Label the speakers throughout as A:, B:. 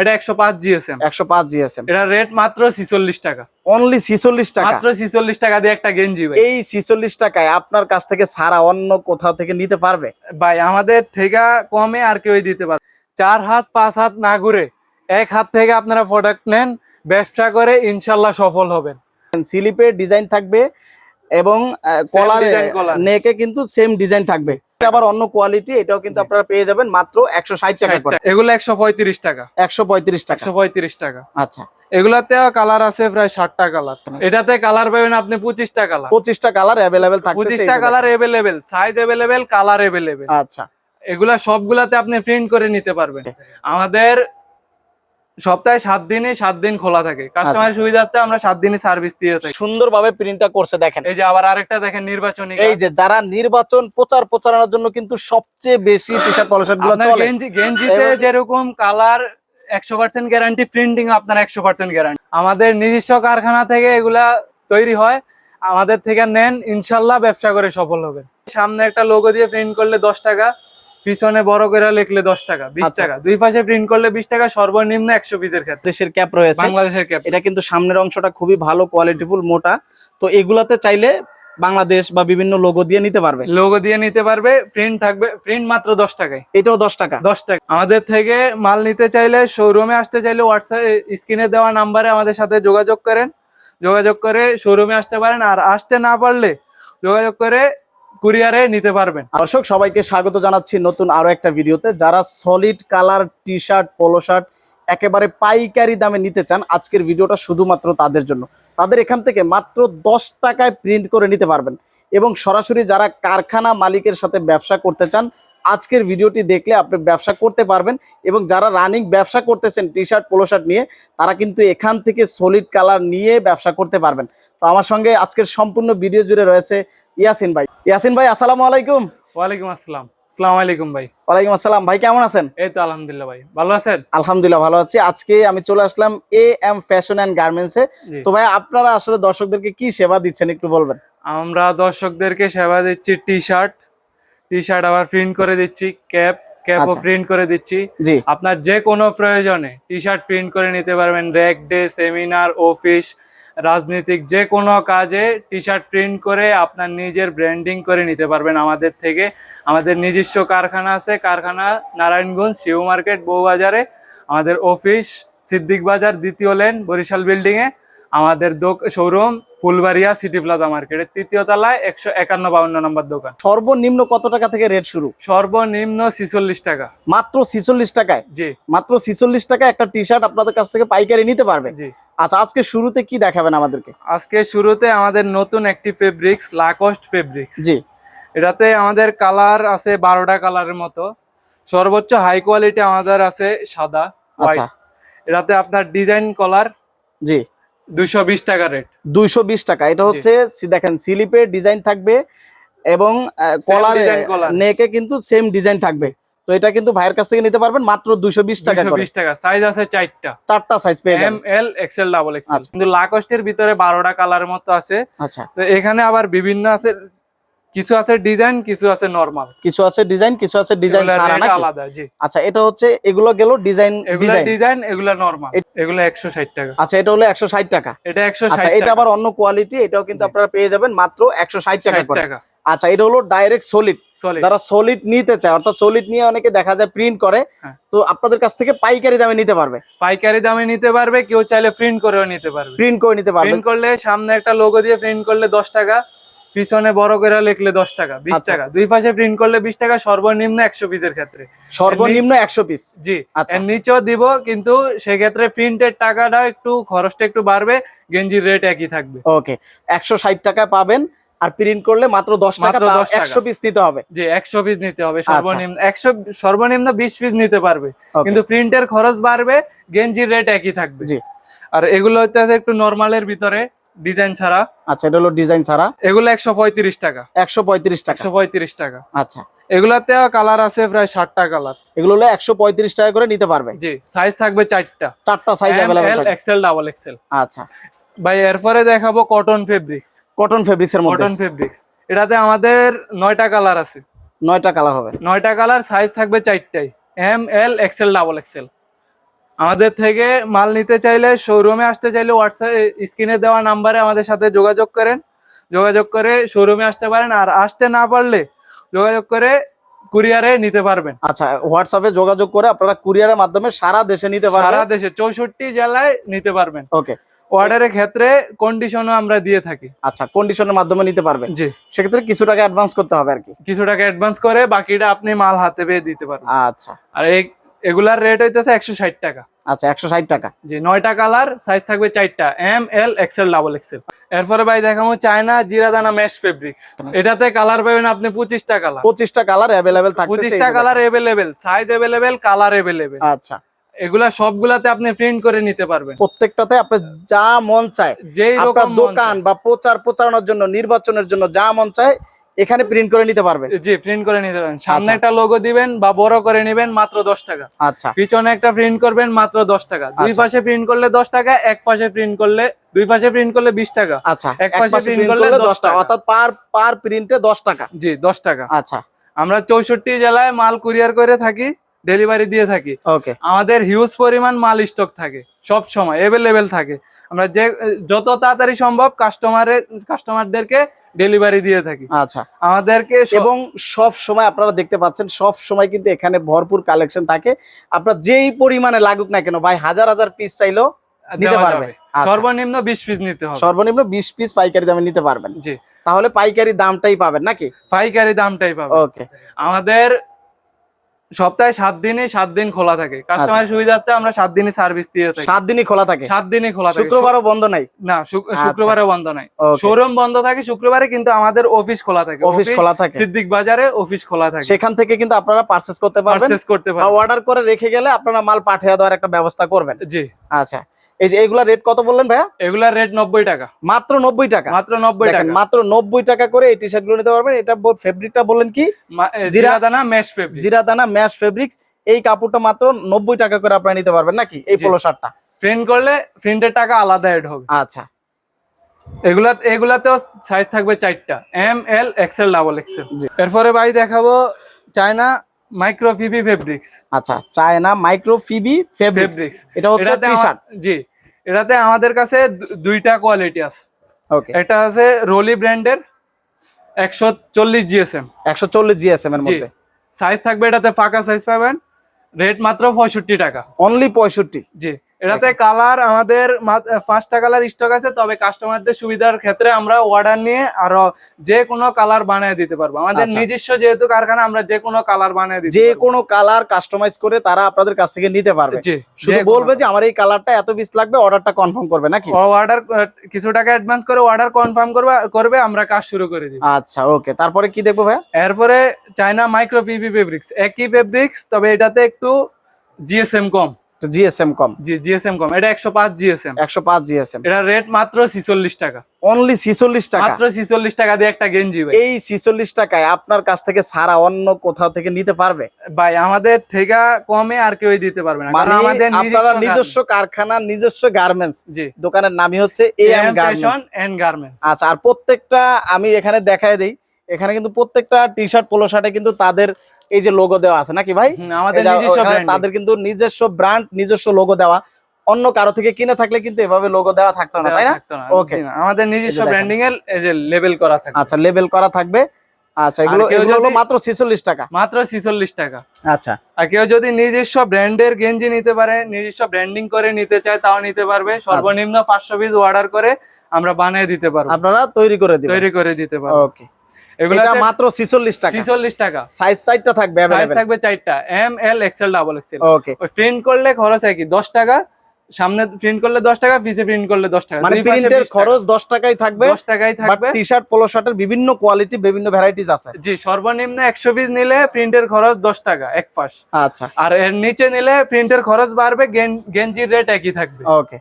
A: এটা একশো পাঁচ জিএসএম
B: একশো পাঁচ জিএসএম
A: এটা রেট মাত্র ছিচল্লিশ টাকা।
B: অনলি ছিচল্লিশ টাকা।
A: মাত্র টাকা দিয়ে একটা গেঞ্জি ভাই।
B: এই ছিচল্লিশ টাকায় আপনার কাছ থেকে ছাড়া অন্য কোথাও থেকে নিতে পারবে?
A: ভাই আমাদের থেকে কমে আর কেউই দিতে পারে চার হাত পাঁচ হাত না ঘুরে এক হাত থেকে আপনারা প্রোডাক্ট নেন ব্যবসা করে ইনশাল্লাহ সফল হবেন।
B: স্লিপের ডিজাইন থাকবে এবং কলার নেকে কিন্তু সেম ডিজাইন থাকবে। আবার অন্য কোয়ালিটি এটাও কিন্তু আপনারা পেয়ে যাবেন মাত্র একশো ষাট টাকা করে।
A: এগুলো একশো পঁয়ত্রিশ টাকা।
B: একশো পঁয়ত্রিশ টাকা।
A: একশো পঁয়ত্রিশ টাকা।
B: আচ্ছা।
A: এগুলাতেও কালার আছে প্রায় ষাটটা কালার। এটাতে কালার পাবেন আপনি পঁচিশটা কালার।
B: পঁচিশটা কালার অ্যাভেলেবেল থাকবে
A: পঁচিশটা colour available size available colour available
B: আচ্ছা।
A: এগুলা সবগুলাতে আপনি প্রিন্ট করে নিতে পারবেন। আমাদের সপ্তাহে সাত দিনে সাত দিন খোলা থাকে। কাস্টমারের সুবিধার্থে আমরা সাত দিনে সার্ভিস দিয়ে থাকি।
B: সুন্দরভাবে প্রিন্টটা করছে দেখেন।
A: এই যে আবার আরেকটা দেখেন নির্বাচনী
B: এই যে যারা নির্বাচন প্রচার প্রচারণার জন্য কিন্তু সবচেয়ে বেশি টি
A: শার্টগুলো
B: চলে।
A: গেঞ্জি গেঞ্জিতে যেরকম কালার একশো পার্সেন্ট গ্যারান্টি প্রিন্টিং আপনার একশো পার্সেন্ট গ্যারান্টি আমাদের নিজস্ব কারখানা থেকে এগুলা তৈরি হয়। আমাদের থেকে নেন ইনশাল্লাহ ব্যবসা করে সফল হবে সামনে একটা লোগো দিয়ে প্রিন্ট করলে দশ টাকা। পিছনে বড় করে লিখলে দশ টাকা বিশ
B: আচ্ছা।
A: টাকা। দুই পাশে প্রিন্ট করলে বিশ টাকা সর্বনিম্ন একশো পিসের ক্ষেত্রে।
B: দেশের ক্যাপ রয়েছে।
A: বাংলাদেশের ক্যাপ
B: এটা কিন্তু সামনের অংশটা খুবই ভালো কোয়ালিটিফুল মোটা। তো এগুলাতে চাইলে বাংলাদেশ বা বিভিন্ন লোগো দিয়ে নিতে পারবে।
A: লোগো দিয়ে নিতে পারবে প্রিন্ট থাকবে প্রিন্ট মাত্র দশ টাকায়।
B: এটাও দশ টাকা।
A: দশ টাকা। আমাদের থেকে মাল নিতে চাইলে শোরুমে আসতে চাইলে হোয়াটসঅ্যাপ স্ক্রিনে দেওয়া নাম্বারে আমাদের সাথে যোগাযোগ করেন। যোগাযোগ করে শোরুমে আসতে পারেন। আর আসতে না পারলে যোগাযোগ করে কুরিয়ারে নিতে পারবেন।
B: দর্শক, সবাইকে স্বাগত জানাচ্ছি নতুন আরও একটা ভিডিওতে। যারা solid colour T shirt polo shirt একেবারে পাইকারি দামে নিতে চান আজকের ভিডিওটা শুধুমাত্র তাদের জন্য। তাদের এখান থেকে মাত্র দশ টাকায় প্রিন্ট করে নিতে পারবেন। এবং সরাসরি যারা কারখানা মালিকের সাথে ব্যবসা করতে চান, আজকের ভিডিওটি দেখলে আপনি ব্যবসা করতে পারবেন এবং যারা রানিং ব্যবসা করতেছেন টি শার্ট পোলো শার্ট নিয়ে, তারা কিন্তু এখান থেকে সলিড কালার নিয়ে ব্যবসা করতে পারবেন। তো আমার সঙ্গে আজকের সম্পূর্ণ ভিডিও জুড়ে রয়েছে ইয়াসিন ভাই। ইয়াসিন ভাই, আসসালামু আলাইকুম।
A: ওয়ালাইকুম আসসালাম। আসসালামু আলাইকুম ভাই।
B: ওয়ালাইকুম আসসালাম। ভাই কেমন আছেন?
A: এই তো আলহামদুলিল্লাহ ভাই। ভালো আছেন?
B: আলহামদুলিল্লাহ ভালো আছি। আজকে আমি চলে আসলাম এ এম ফ্যাশন গার্মেন্টস এ। তো ভাই আপনারা আসলে দর্শকদেরকে কি সেবা দিচ্ছেন একটু বলবেন?
A: আমরা দর্শকদেরকে সেবা দিচ্ছি টি শার্ট টি শার্ট আবার প্রিন্ট করে দিচ্ছি ক্যাপ ক্যাপও
B: আচ্ছা।
A: প্রিন্ট করে দিচ্ছি। আপনার যে কোনো প্রয়োজনে টি শার্ট প্রিন্ট করে নিতে পারবেন র্যাক ডে সেমিনার অফিস রাজনৈতিক যে কোনো কাজে টি শার্ট প্রিন্ট করে আপনার নিজের ব্র্যান্ডিং করে নিতে পারবেন আমাদের থেকে। আমাদের নিজস্ব কারখানা আছে কারখানা নারায়ণগঞ্জ শিব মার্কেট বউবাজারে। আমাদের অফিস সিদ্দিক বাজার দ্বিতীয় লেন বরিশাল বিল্ডিং এ। আমাদের শোরুম ফুলবাড়িয়া সিটি প্লাজা মার্কেটের তৃতীয় তলায় একশো একান্ন বাউন্ন নম্বর দোকান।
B: সর্বনিম্ন কত টাকা থেকে রেট শুরু?
A: সর্বনিম্ন ছিচল্লিশ টাকা।
B: মাত্র ছিচল্লিশ টাকায়?
A: জি।
B: মাত্র ছিচল্লিশ টাকা একটা টি শার্ট আপনাদের কাছ থেকে পাইকারি নিতে পারবে?
A: জি।
B: আচ্ছা আজকে শুরুতে কি দেখাবেন আমাদেরকে?
A: আজকে শুরুতে আমাদের নতুন একটি ফেব্রিক্স লাকস্ট ফেব্রিক্স
B: জি।
A: এটাতে আমাদের কালার আছে বারোটা কালারের মতো। সর্বোচ্চ হাই কোয়ালিটি আমাদের আছে সাদা
B: আচ্ছা।
A: এটাতে আপনার ডিজাইন কলার
B: জি।
A: দুইশো বিশ টাকা রেট
B: দুইশো বিশ টাকা। এটা হচ্ছে দেখেন স্লিপের ডিজাইন থাকবে এবং কলার। নেকে কিন্তু সেম ডিজাইন থাকবে। তো এটা কিন্তু ভাইয়ের কাছ থেকে নিতে পারবেন মাত্র দুইশো বিশ টাকা
A: দুইশো
B: করে
A: বিশ টাকা। সাইজ আছে চারটা।
B: চারটা সাইজ পেয়ে যাবেন।
A: এম এল এক্সেল ডাবল
B: আচ্ছা।
A: কিন্তু লাকস্টের ভিতরে বারোটা কালারের মতো আছে।
B: আচ্ছা।
A: তো এখানে আবার বিভিন্ন আছে কিছু আছে ডিজাইন কিছু আছে নরমাল
B: কিছু আছে ডিজাইন কিছু আছে ডিজাইন ছাড়া নাকি?
A: আলাদা জি।
B: আচ্ছা এটা হচ্ছে এগুলো গেল ডিজাইন
A: এগুলা
B: ডিজাইন
A: এগুলা নর্মাল এগুলো একশো ষাট টাকা।
B: আচ্ছা এটা হলো একশো ষাট টাকা।
A: এটা একশো
B: আচ্ছা এটা আবার অন্য কোয়ালিটি এটাও কিন্তু আপনারা পেয়ে যাবেন মাত্র একশো ষাট টাকা করে।
A: টাকা।
B: আচ্ছা এটা হলো ডাইরেক্ট সলিড যারা সলিড নিতে চায় অর্থাৎ সলিড নিয়ে অনেকে দেখা যায় প্রিন্ট করে
A: হ্যাঁ।
B: তো আপনাদের কাছ থেকে পাইকারি দামে নিতে পারবে।
A: পাইকারি দামে নিতে পারবে কেউ চাইলে প্রিন্ট করেও নিতে পারবে।
B: প্রিন্ট করে নিতে পারবে।
A: প্রিন্ট করলে সামনে একটা লোগো দিয়ে প্রিন্ট করলে দশ টাকা পিছনে বড় করে লিখলে দশ টাকা বিশ
B: আচ্ছা।
A: টাকা। দুই পাশে প্রিন্ট করলে বিশ টাকা সর্বনিম্ন একশো পিসের ক্ষেত্রে।
B: সর্বনিম্ন একশো পিস
A: জি
B: আচ্ছা।
A: এর নিচেও দিব কিন্তু সেক্ষেত্রে প্রিন্টের টাকাটা একটু খরচটা একটু বাড়বে গেঞ্জির রেট একই থাকবে।
B: ওকে একশো ষাট টাকা পাবেন আর প্রিন্ট করলে মাত্র দশ টাকা একশো পিস নিতে হবে।
A: যে একশো পিস নিতে হবে।
B: আচ্ছা।
A: সর্বনিম্ন একশো সর্বনিম্ন বিশ পিস নিতে পারবে. কিন্তু প্রিন্টের খরচ বাড়বে গেঞ্জির রেট একই থাকবে।
B: জি।
A: আর এগুলো হচ্ছে একটু নর্মালের ভিতরে ডিজাইন ছাড়া।
B: আচ্ছা এটা হলো ডিজাইন ছাড়া।
A: এগুলো একশো পঁয়ত্রিশ টাকা।
B: একশো পঁয়ত্রিশ টাকা।
A: একশো পঁয়ত্রিশ টাকা।
B: আচ্ছা।
A: এগুলাতেও কালার আছে প্রায় ষাটটা কালার
B: এগুলো হলো একশো পঁয়ত্রিশ টাকা করে নিতে পারবে।
A: জি সাইজ থাকবে চারটা।
B: চারটা সাইজ
A: এক্সেল ডাবল এক্সেল
B: আচ্ছা।
A: ভাই এরপরে দেখাবো কটন ফেব্রিক্স
B: কটন ফেব্রিক্স এর মধ্যে।
A: কটন ফেব্রিক্স এটাতে আমাদের নয়টা কালার আছে।
B: নয়টা কালার হবে।
A: নয়টা কালার সাইজ থাকবে চারটাই। M L XL double XL আমাদের থেকে মাল নিতে চাইলে শোরুমে আসতে চাইলে হোয়াটসঅ্যাপ স্ক্রিনে দেওয়া নাম্বারে আমাদের সাথে যোগাযোগ করেন। যোগাযোগ করে শোরুমে আসতে পারেন। আর আসতে না পারলে যোগাযোগ করে কুরিয়ারে নিতে পারবেন।
B: আচ্ছা হোয়াটসঅ্যাপে যোগাযোগ করে আপনারা কুরিয়ারের মাধ্যমে সারা দেশে নিতে পারবেন।
A: সারা দেশে চৌষট্টি জেলায় নিতে পারবেন।
B: ওকে।
A: অর্ডারের ক্ষেত্রে কন্ডিশনও আমরা দিয়ে থাকি।
B: আচ্ছা কন্ডিশনের মাধ্যমে নিতে পারবেন।
A: জি।
B: সেক্ষেত্রে কিছু টাকা অ্যাডভান্স করতে হবে আর কি।
A: কিছু টাকা অ্যাডভান্স করে বাকিটা আপনি মাল হাতে পেয়ে দিতে পারবেন।
B: আচ্ছা।
A: আর এই এগুলার রেট হইতেছে একশো ষাট টাকা।
B: আচ্ছা একশো ষাট টাকা।
A: জি নয়টা কালার সাইজ থাকবে চারটা M L XL double XL এরপরে ভাই দেখাবো চায়না জিরা দানা মেশ ফেব্রিক্স এটাতে কালার পাবেন আপনি পঁচিশটা কালার
B: পঁচিশটা কালার অ্যাভেলেবেল থাকছে
A: পঁচিশটা colour available size available colour available
B: আচ্ছা।
A: এগুলা সবগুলাতে আপনি প্রিন্ট করে নিতে পারবেন।
B: প্রত্যেকটাতে আপনার যা মন চায়
A: যেই রকম
B: দোকান বা প্রচার প্রচারণার জন্য নির্বাচনের জন্য যা মন চায় এখানে প্রিন্ট করে নিতে
A: পারবেন জি প্রিন্ট করে নিতে পারবেন। সামনে। একটা লোগো দিবেন বা বড় করে নেবেন মাত্র দশ টাকা।
B: আচ্ছা।
A: পিছনে একটা প্রিন্ট করবেন মাত্র দশ টাকা। দুই
B: আচ্ছা।
A: পাশে প্রিন্ট করলে দশ টাকা এক পাশে প্রিন্ট করলে দুই পাশে প্রিন্ট করলে বিশ টাকা।
B: আচ্ছা।
A: এক পাশে
B: প্রিন্ট
A: করলে
B: করলে
A: 10
B: দশ টাকা। অর্থাৎ পার পার প্রিন্টে দশ টাকা।
A: জি দশ টাকা।
B: আচ্ছা।
A: আমরা চৌষট্টি জেলায় মাল কুরিয়ার করে থাকি ডেলিভারি দিয়ে থাকি।
B: ওকে।
A: আমাদের হিউজ পরিমাণ মাল স্টক থাকে সব সময় এভেলেবেল থাকে। আমরা যে যত তাড়াতাড়ি সম্ভব কাস্টমারের কাস্টমারদেরকে ডেলিভারি দিয়ে থাকি।
B: আচ্ছা।
A: আমাদেরকে
B: এবং সব সময় আপনারা দেখতে পাচ্ছেন সব সময় কিন্তু এখানে ভরপুর কালেকশন থাকে। আপনার যেই পরিমাণে লাগুক না কেন ভাই হাজার হাজার পিস চাইলো নিতে
A: পারবেন।
B: পারবে আচ্ছা।
A: সর্বনিম্ন বিশ পিস নিতে হবে।
B: সর্বনিম্ন বিশ পিস পাইকারি দামে নিতে পারবেন।
A: জি।
B: তাহলে পাইকারি দামটাই পাবেন নাকি?
A: পাইকারি দামটাই পাবেন।
B: ওকে
A: আমাদের সপ্তাহে সাত দিনে সাত দিন খোলা থাকে। কাস্টমারের সুবিধার্থে আমরা সাত দিনে সার্ভিস দিয়ে থাকি।
B: আচ্ছা। সাত দিনই খোলা থাকে?
A: সাত দিনই খোলা থাকে।
B: শুক্রবারও বন্ধ নাই?
A: না
B: আচ্ছা।
A: বন্ধ নাই। শোরুম বন্ধ থাকে শুক্রবারে কিন্তু আমাদের অফিস খোলা থাকে।
B: অফিস খোলা থাকে।
A: সিদ্দিক বাজারে অফিস খোলা থাকে।
B: সেখান থেকে কিন্তু আপনারা পারচেস করতে পারবেন
A: পারচেজ করতে পারবেন।
B: অর্ডার করে রেখে গেলে আপনারা মাল পাঠিয়ে দেওয়ার একটা ব্যবস্থা করবেন।
A: জি।
B: আচ্ছা। এই যে এগুলা রেট কত বললেন ভাইয়া?
A: এগুলার রেট নব্বই টাকা।
B: মাত্র নব্বই টাকা?
A: মাত্র নব্বই টাকা।
B: মাত্র নব্বই টাকা করে এই টি শার্টগুলো নিতে পারবেন। এটা ফেব্রিকটা বললেন কি? জিরা-
A: দানা মেশ পেপি
B: জিরা দানা ম্যাশ ফেব্রিক্স এই কাপড়টা মাত্র নব্বই টাকা করে আপনারা নিতে পারবেন নাকি? এই। পোলো শার্টটা
A: প্রিন্ট করলে প্রিন্টের টাকা আলাদা এড হবে।
B: আচ্ছা।
A: এগুলা এগুলাতেও সাইজ থাকবে চারটা। M L XL double XL. এরপরে ভাই দেখাবো চায়না মাইক্রো ফিবি ফেব্রিক্স
B: আচ্ছা চায়না মাইক্রো ফিবি ফেব্রিক্স এটা হচ্ছে টি-শার্ট
A: জি এটাতে আমাদের কাছে দুইটা কোয়ালিটি আছে।
B: ওকে
A: এটা আছে রোলি ব্র্যান্ডের একশো চল্লিশ জিএসএম
B: একশো চল্লিশ জিএসএম এর মধ্যে।
A: সাইজ থাকবে এটাতে ফাঁকা সাইজ পাবেন। রেট মাত্র পঁয়ষট্টি টাকা।
B: অনলি পঁয়ষট্টি।
A: জি। এটাতে কালার আমাদের পাঁচটা কালার স্টক আছে তবে কাস্টমারদের সুবিধার ক্ষেত্রে আমরা অর্ডার নিয়ে আরও যে কোনো কালার বানিয়ে দিতে পারব। আমাদের
B: আচ্ছা।
A: নিজস্ব যেহেতু কারখানা আমরা যে কোনো কালার বানিয়ে দিই
B: যে কোনো কালার কাস্টমাইজ করে তারা আপনাদের কাছ থেকে নিতে পারবে। শুধু বলবে যে আমার এই কালারটা এত পিস লাগবে অর্ডারটা কনফার্ম করবে নাকি?
A: অর্ডার কিছু টাকা অ্যাডভান্স করে অর্ডার কনফার্ম করবে করবে আমরা কাজ শুরু করে দিই
B: আচ্ছা ওকে তারপরে কি দেখব ভাইয়া?
A: এরপরে চায়না মাইক্রো পিপি ফেব্রিক্স একই ফেব্রিক্স তবে এটাতে একটু জিএসএম কম।
B: জিএসএম কম।
A: জি জিএসএম কম। এটা একশো পাঁচ জিএসএম
B: একশো পাঁচ জিএসএম
A: এটা রেট মাত্র ছিচল্লিশ টাকা।
B: অনলি ছিচল্লিশ টাকা।
A: মাত্র ছিচল্লিশ টাকা দিয়ে একটা গেঞ্জি ভাই।
B: এই ছিচল্লিশ টাকায় আপনার কাছ থেকে ছাড়া অন্য কোথাও থেকে নিতে পারবে?
A: ভাই আমাদের থেকে কমে আর কেউই দিতে পারবে না।
B: মানে
A: কারণ আমাদের
B: আপনারা নিজস্ব কারখানা নিজস্ব গার্মেন্টস।
A: জি।
B: দোকানের নামই হচ্ছে A M
A: M
B: garments
A: and garments
B: আচ্ছা আর প্রত্যেকটা আমি এখানে দেখায় দিই। এখানে কিন্তু প্রত্যেকটা টি শার্ট পোলো শার্টে কিন্তু তাদের এই যে লোগো দেওয়া আছে। নাকি ভাই?
A: আমাদের
B: তাদের কিন্তু নিজস্ব ব্র্যান্ড নিজস্ব লোগো দেওয়া। অন্য কারও থেকে কিনে থাকলে কিন্তু এভাবে লোগো দেওয়া থাকতো না তাই না? Okay.
A: আমাদের নিজস্ব ব্র্যান্ডিং এর এই যে লেবেল করা থাকে
B: আচ্ছা লেবেল করা থাকবে। আচ্ছা এগুলো এগুলো মাত্র ছিচল্লিশ টাকা।
A: মাত্র ছিচল্লিশ টাকা।
B: আচ্ছা।
A: আর কেউ যদি নিজস্ব ব্র্যান্ডের গেঞ্জি নিতে পারে নিজস্ব ব্র্যান্ডিং করে নিতে চায় তাও নিতে পারবে।
B: আচ্ছা।
A: সর্বনিম্ন পাঁচশো পিস অর্ডার করে আমরা বানিয়ে দিতে পারব।
B: আপনারা তৈরি করে দিবেন।
A: তৈরি করে দিতে পারব।
B: ওকে
A: এগুলো
B: মাত্র ছিচল্লিশ টাকা।
A: ছিচল্লিশ টাকা।
B: সাইজ সাইজটা থাকবে
A: সাইজ থাকবে চারটা। M L XL double XL
B: okay
A: print করলে খরচ টাকা সামনে প্রিন্ট করলে দশ টাকা পিছে প্রিন্ট করলে দশ টাকা।
B: মানে প্রিন্টের খরচ দশ টাকাই থাকবে
A: দশ টাকাই থাকবে।
B: পোলো শার্টের বিভিন্ন কোয়ালিটি বিভিন্ন ভ্যারাইটিস আছে।
A: জি সর্বনিম্ন একশো পিস নিলে প্রিন্টের খরচ দশ টাকা এক পাশ।
B: আচ্ছা।
A: আর এর নিচে নিলে প্রিন্টের খরচ বাড়বে গেঞ্জির রেট একই থাকবে।
B: ওকে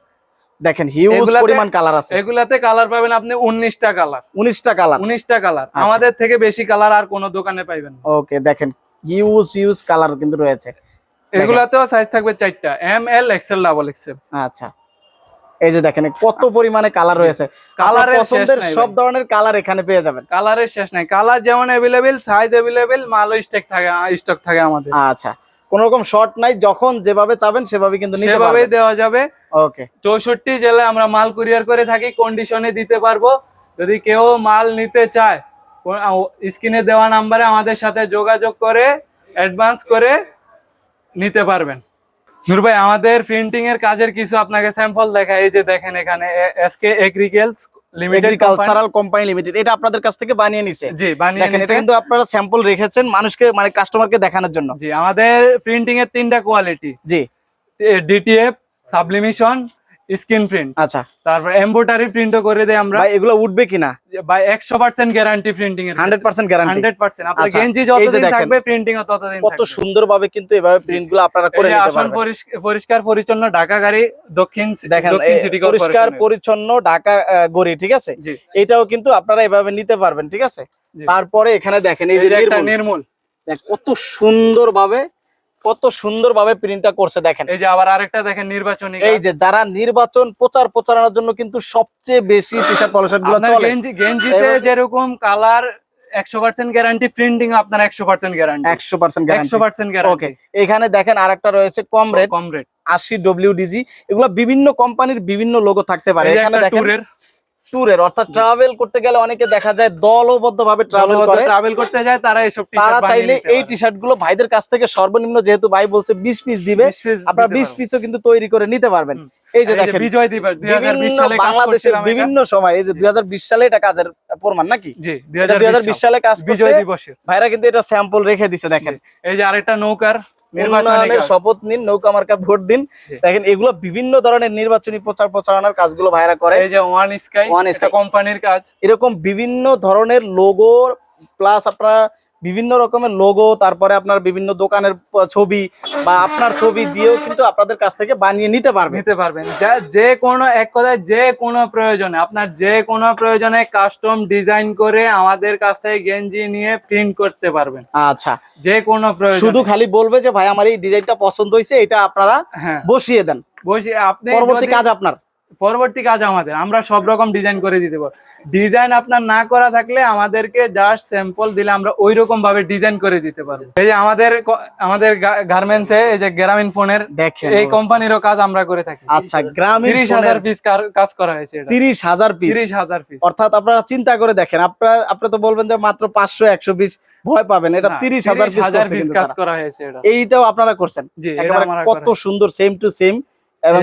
B: দেখেন হিউজ পরিমাণ কালার আছে।
A: এগুলাতে কালার পাবেন আপনি উনিশটা কালার
B: উনিশটা কালার
A: উনিশটা কালার। আমাদের থেকে বেশি কালার আর কোনো দোকানে পাইবেন না।
B: ওকে দেখেন হিউজ হিউজ কালার কিন্তু রয়েছে।
A: এগুলাতেও সাইজ থাকবে চারটা। M L XL double XL
B: আচ্ছা। এই যে দেখেন কত পরিমাণে কালার রয়েছে। কালারের পছন্দের সব ধরনের কালার এখানে পেয়ে যাবেন।
A: কালারের শেষ নাই। কালার যেমন অ্যাভেলেবেল সাইজ অ্যাভেলেবেল মালও স্টক থাকে স্টক থাকে আমাদের।
B: আচ্ছা। কোন রকম শর্ট নাই যখন যেভাবে চাবেন সেভাবে কিন্তু নিতে পারবেন।
A: দেওয়া যাবে।
B: ওকে
A: চৌষট্টি জেলায় আমরা মাল কুরিয়ার করে থাকি কন্ডিশনে দিতে পারব। যদি কেউ মাল নিতে চায় স্ক্রিনে দেওয়া নাম্বারে আমাদের সাথে যোগাযোগ করে অ্যাডভান্স করে নিতে পারবেন। নূর ভাই আমাদের প্রিন্টিং এর কাজের কিছু আপনাকে স্যাম্পল দেখা এই যে দেখেন এখানে এসকে এগ্রিকেলস
B: এগ্রিকালচারাল কোম্পানি লিমিটেড এটা আপনাদের কাছ থেকে বানিয়ে নিছে।
A: জি বানিয়ে
B: দেখেন এটা কিন্তু আপনারা স্যাম্পল রেখেছেন মানুষকে মানে কাস্টমারকে দেখানোর জন্য।
A: জি আমাদের প্রিন্টিং এর তিনটা কোয়ালিটি
B: জি।
A: DTF sublimation screen print.
B: আচ্ছা।
A: তারপর এমব্রয়ডারি প্রিন্টও করে দেই আমরা।
B: ভাই এগুলো উঠবে কিনা?
A: একশো পার্সেন্ট গ্যারান্টি প্রিন্টিং এর।
B: Hundred percent guarantee
A: hundred percent. আপনার
B: আচ্ছা,
A: গেঞ্জি যতদিন থাকবে প্রিন্টিং ও ততদিন
B: কত
A: থাকবে।
B: সুন্দর ভাবে কিন্তু এভাবে প্রিন্টগুলো আপনারা করে নিতে
A: আসন
B: পারবেন।
A: পরিষ্কার- পরিষ্কার পরিচ্ছন্ন ঢাকা গাড়ি দক্ষিণ দক্ষিণ সিটি
B: পরিষ্কার পরিচ্ছন্ন ঢাকা গড়ি ঠিক আছে? এটাও কিন্তু আপনারা এভাবে নিতে পারবেন ঠিক আছে? তারপরে এখানে দেখেন এই যে
A: যে একটা
B: নির্মূল।
A: নির্মূল।
B: দেখ, কত সুন্দর ভাবে কত সুন্দর ভাবে প্রিন্টটা করছে দেখেন।
A: এই যে আবার আরেকটা দেখেন নির্বাচনী
B: এই যে যারা নির্বাচন প্রচার প্রচারণার জন্য কিন্তু সবচেয়ে বেশি টি শার্ট পলো
A: শার্টগুলো
B: চলে।
A: গেঞ্জি গেঞ্জিতে যেরকম কালার একশো পার্সেন্ট গ্যারান্টি প্রিন্টিং আপনার একশো পার্সেন্ট গ্যারান্টি
B: একশো পার্সেন্ট
A: একশো পার্সেন্ট গ্যারান্টি
B: এখানে দেখেন আরেকটা রয়েছে কম রেট
A: কম রেট
B: আশি ডব্লিউডিজি এগুলো বিভিন্ন কোম্পানির বিভিন্ন লোগো থাকতে পারে। এখানে দেখেন
A: ট্যুরের
B: অর্থাৎ ট্রাভেল করতে গেলে অনেকে দেখা যায় দলবদ্ধ ভাবে ট্রাভেল করে।
A: ট্রাভেল করতে যায় তারা এসব
B: তারা চাইলে এই টি শার্টগুলো ভাইদের কাছ থেকে সর্বনিম্ন যেহেতু ভাই বলছে বিশ পিস দিবে আপনারা বিশ পিসও কিন্তু তৈরি করে নিতে পারবেন। এই যে দেখেন
A: বিজয় দিবস দুই হাজার বিশ
B: বিভিন্ন
A: সালে
B: বাংলাদেশের বিভিন্ন সময় এই যে দুই সালে এটা কাজের প্রমাণ নাকি?
A: জি দুই
B: এটা
A: হাজার
B: 2020 সালে কাজ
A: বিজয়
B: করছে। ভাইরা কিন্তু এটা স্যাম্পল রেখে দিছে দেখেন।
A: এই যে আরেকটা নৌকার নির্বাচনী
B: উন্নয়নের
A: কাজ।
B: শপথ নিন নৌকা মার্কা ভোট দিন। দেখেন এগুলো বিভিন্ন ধরনের নির্বাচনী প্রচার প্রচারণার কাজগুলো ভাইরা করে।
A: এই যে ওয়ান স্কাই কোম্পানির কাজ।
B: এরকম বিভিন্ন ধরনের লোগো প্লাস আপনারা বিভিন্ন রকমের লোগো তারপরে আপনার বিভিন্ন দোকানের ছবি বা আপনার ছবি দিয়েও কিন্তু আপনাদের কাছ থেকে বানিয়ে নিতে পারবেন।
A: নিতে পারবেন। যা যে কোনো এক কথায় যে কোনো প্রয়োজনে আপনার যে কোনো প্রয়োজনে কাস্টম ডিজাইন করে আমাদের কাছ থেকে গেঞ্জি নিয়ে প্রিন্ট করতে পারবেন।
B: আচ্ছা।
A: যে কোনো প্রয়োজন।
B: শুধু খালি বলবে যে ভাই আমার এই ডিজাইনটা পছন্দ হয়েছে এটা আপনারা
A: হ্যাঁ।
B: বসিয়ে দেন।
A: বসিয়ে আপনি
B: পরবর্তী কাজ আপনার।
A: পরবর্তী কাজ আমাদের। আমরা সব রকম ডিজাইন করে দিতে পারব। ডিজাইন আপনার না করা থাকলে আমাদেরকে জাস্ট স্যাম্পল দিলে আমরা ওই রকম ভাবে ডিজাইন করে দিতে পারব। এই যে আমাদের আমাদের গার্মেন্টস এ এই যে গ্রামীণ ফোনের
B: দেখেন
A: এই কোম্পানিরও কাজ আমরা করে থাকি।
B: আচ্ছা গ্রামীণ
A: তিরিশ হাজার পিস কাজ করা হয়েছে এটা।
B: তিরিশ হাজার পিস
A: তিরিশ হাজার পিস
B: অর্থাৎ আপনারা চিন্তা করে দেখেন আপনারা আপনারা তো বলবেন যে মাত্র পাঁচশো একশো পিস ভয় পাবেন। এটা তিরিশ হাজার পিস
A: হাজার পিস কাজ করা হয়েছে এটা।
B: এইটাও আপনারা করছেন। একেবারে কত সুন্দর সেম টু সেম এবং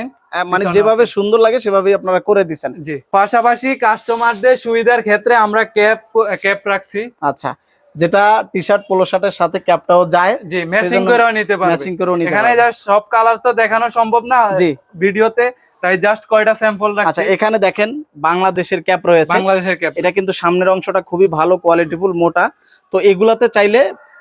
A: এই
B: মানে যেভাবে সুন্দর লাগে সেভাবেই আপনারা করে দিচ্ছেন
A: জি। পাশাপাশি কাস্টমারদের সুবিধার ক্ষেত্রে আমরা ক্যাপ ক্যাপ রাখছি।
B: আচ্ছা যেটা টি শার্ট পোলো শার্টের সাথে ক্যাপটাও যায়।
A: জি ম্যাচিং করেও নিতে পারবে।
B: ম্যাচিং করেও নিতে
A: এখানে। জাস্ট সব কালার তো দেখানো সম্ভব না
B: জি।
A: ভিডিওতে তাই জাস্ট কয়টা স্যাম্পল
B: আচ্ছা এখানে দেখেন বাংলাদেশের ক্যাপ রয়েছে।
A: বাংলাদেশের ক্যাপ।
B: এটা কিন্তু সামনের অংশটা খুবই ভালো কোয়ালিটিফুল মোটা। তো এগুলাতে চাইলে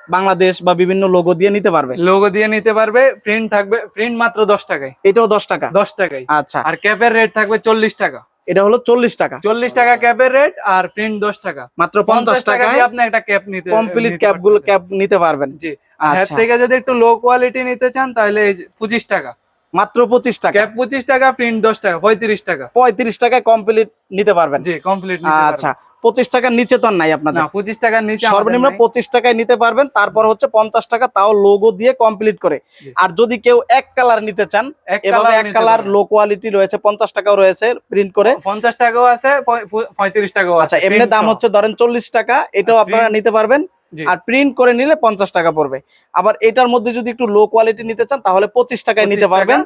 B: বাংলাদেশ বা বিভিন্ন লোগো দিয়ে নিতে পারবে?
A: লোগো দিয়ে নিতে পারবে প্রিন্ট থাকবে প্রিন্ট মাত্র দশ টাকায়।
B: এটাও দশ টাকা?
A: দশ টাকায়।
B: আচ্ছা।
A: আর ক্যাপের রেট থাকবে চল্লিশ টাকা।
B: এটা হলো চল্লিশ টাকা।
A: চল্লিশ টাকা ক্যাপের রেট আর প্রিন্ট দশ টাকা।
B: মাত্র পঞ্চাশ টাকায়
A: আপনি একটা ক্যাপ নিতে
B: কমপ্লিট
A: ক্যাপগুলো।
B: ক্যাপ নিতে পারবেন।
A: জি। আর
B: আচ্ছা।
A: থেকে যদি একটু লো কোয়ালিটি নিতে চান তাহলে পঁচিশ টাকা।
B: মাত্র পঁচিশ টাকা।
A: ক্যাপ পঁচিশ টাকা প্রিন্ট দশ টাকা পঁয়ত্রিশ টাকা।
B: পঁয়ত্রিশ টাকায় কমপ্লিট নিতে পারবেন।
A: জি কমপ্লিট
B: আচ্ছা। পঁচিশ টাকার নিচে তো আর নাই আপনাদের।
A: পঁচিশ টাকার নিচে
B: সর্বনিম্ন পঁচিশ টাকায় নিতে পারবেন তারপর হচ্ছে পঞ্চাশ টাকা তাও লোগো দিয়ে কমপ্লিট করে। আর যদি কেউ এক কালার নিতে চান
A: এক
B: এভাবে
A: কালার
B: এক কালার লো কোয়ালিটি রয়েছে পঞ্চাশ টাকাও রয়েছে প্রিন্ট করে।
A: পঞ্চাশ টাকাও আছে পঁয়- পঁয়- পঁয়ত্রিশ টাকাও আছে
B: আচ্ছা এমনি দাম হচ্ছে ধরেন চল্লিশ টাকা এটাও আপনারা নিতে পারবেন। আর প্রিন্ট করে নিলে পঞ্চাশ টাকা পড়বে। আবার এটার মধ্যে যদি একটু লো কোয়ালিটি নিতে চান তাহলে পঁচিশ টাকায় নিতে পারবেন।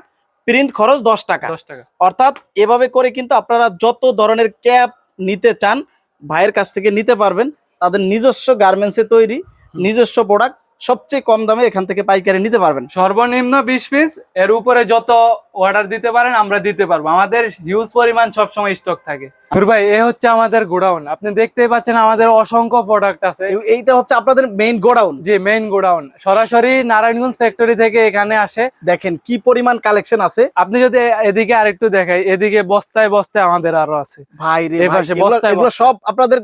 B: প্রিন্ট খরচ দশ টাকা। অর্থাৎ এভাবে করে কিন্তু আপনারা যত ধরনের ক্যাপ নিতে চান ভাইয়ের কাছ থেকে নিতে পারবেন। তাদের নিজস্ব গার্মেন্টসে তৈরি নিজস্ব প্রোডাক্ট সবচেয়ে কম দামে এখান থেকে পাইকারি নিতে পারবেন।
A: সর্বনিম্ন বিশ পিস এর উপরে যত অর্ডার দিতে পারেন আমরা দিতে পারব। আমাদের হিউজ পরিমাণ সবসময় স্টক থাকে। নূর ভাই এ হচ্ছে আমাদের গোডাউন। আপনি দেখতেই পাচ্ছেন আমাদের অসংখ্য প্রোডাক্ট আছে।
B: এইটা হচ্ছে আপনাদের মেইন গোডাউন।
A: যে মেইন গোডাউন। সরাসরি নারায়ণগঞ্জ ফ্যাক্টরি থেকে এখানে আসে।
B: দেখেন কি পরিমাণ কালেকশন আছে।
A: আপনি যদি এদিকে আরেকটু দেখাই এদিকে বস্তায় বস্তায় আমাদের আরও আছে।
B: ভাই রে
A: পাশে বস্তায়
B: এগুলো সব আপনাদের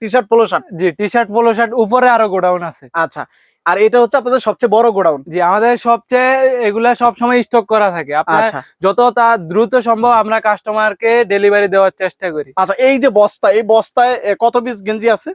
B: টি শার্ট পোলো শার্ট
A: জি টি শার্ট পোলো শার্ট উপরে আরও গোডাউন আছে।
B: আচ্ছা আর এটা হচ্ছে আপনাদের সবচেয়ে বড় গোডাউন।
A: জি আমাদের সবচেয়ে এগুলা সব সময় স্টক করা থাকে। আপনার
B: আচ্ছা।
A: যত তা দ্রুত সম্ভব আমরা কাস্টমারকে ডেলিভারি দেওয়ার চেষ্টা করি। করি
B: আচ্ছা এই যে বস্তা এই বস্তায় কত পিস গেঞ্জি আছে?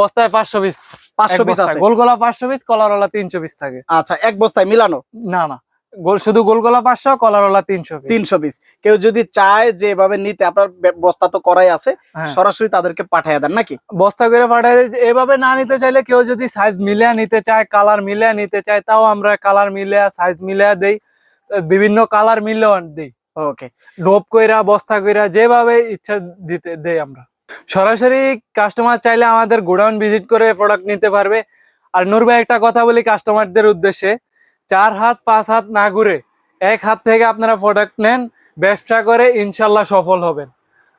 A: বস্তায় পাঁচশো পিস
B: পাঁচশো পিস আছে।
A: গোলগোলা পাঁচশো পিস কলারওয়ালা তিনশো পিস থাকে।
B: আচ্ছা এক বস্তায় মিলানো?
A: না না। গোল শুধু গোলগোলা পাঁচশো কলারওয়ালা তিনশো
B: তিনশো পিস কেউ যদি চায় যে এভাবে নিতে আপনার বস্তা তো করাই আছে
A: হ্যাঁ।
B: সরাসরি তাদেরকে পাঠিয়ে দেন নাকি?
A: বস্তা করে পাঠায় এভাবে না নিতে চাইলে কেউ যদি সাইজ মিলে নিতে চায় কালার মিলিয়ে নিতে চায় তাও আমরা কালার মিলে সাইজ মিলিয়ে দেই। বিভিন্ন কালার মিলিয়েও দেই।
B: ওকে
A: ডোপ কইরা, বস্তা কইরা, যেভাবে ইচ্ছা দিতে, দেই আমরা। সরাসরি কাস্টমার চাইলে আমাদের গোডাউন ভিজিট করে প্রোডাক্ট নিতে পারবে। আর নূর একটা কথা বলি কাস্টমারদের উদ্দেশ্যে। চার হাত, পাঁচ হাত না ঘুরে, এক হাত থেকে আপনারা প্রোডাক্ট নেন, ব্যবসা করে ইনশাল্লাহ সফল হবেন।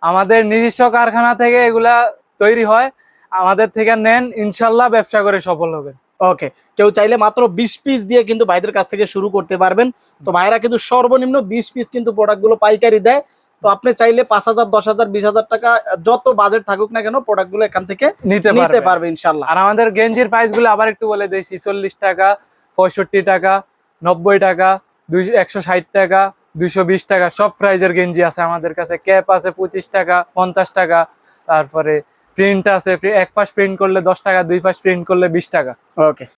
A: আমাদের নিজস্ব কারখানা থেকে এগুলা তৈরি হয়, আমাদের থেকে নেন ইনশাল্লাহ ব্যবসা করে সফল হবেন।
B: ওকে কেউ চাইলে মাত্র বিশ পিস দিয়ে কিন্তু ভাইদের কাছ থেকে শুরু করতে পারবেন। তো ভাইরা কিন্তু সর্বনিম্ন বিশ পিস কিন্তু প্রোডাক্টগুলো পাইকারি দেয়। তো আপনি চাইলে পাঁচ হাজার দশ হাজার বিশ হাজার টাকা যত বাজেট থাকুক না কেন প্রোডাক্টগুলো এখান থেকে
A: নিতে
B: পারবে। ইনশাল্লাহ
A: আর আমাদের গেঞ্জির প্রাইসগুলো আবার একটু বলে দিই ছিচল্লিশ টাকা পঁয়ষট্টি টাকা নব্বই টাকা দুইশো একশো ষাট টাকা দুইশো বিশ টাকা সব প্রাইজের গেঞ্জি আছে আমাদের কাছে। ক্যাপ আছে পঁচিশ টাকা পঞ্চাশ টাকা তারপরে প্রিন্ট আছে, এক পাশ প্রিন্ট করলে দশ টাকা, দুই পাশ প্রিন্ট করলে বিশ টাকা।
B: ওকে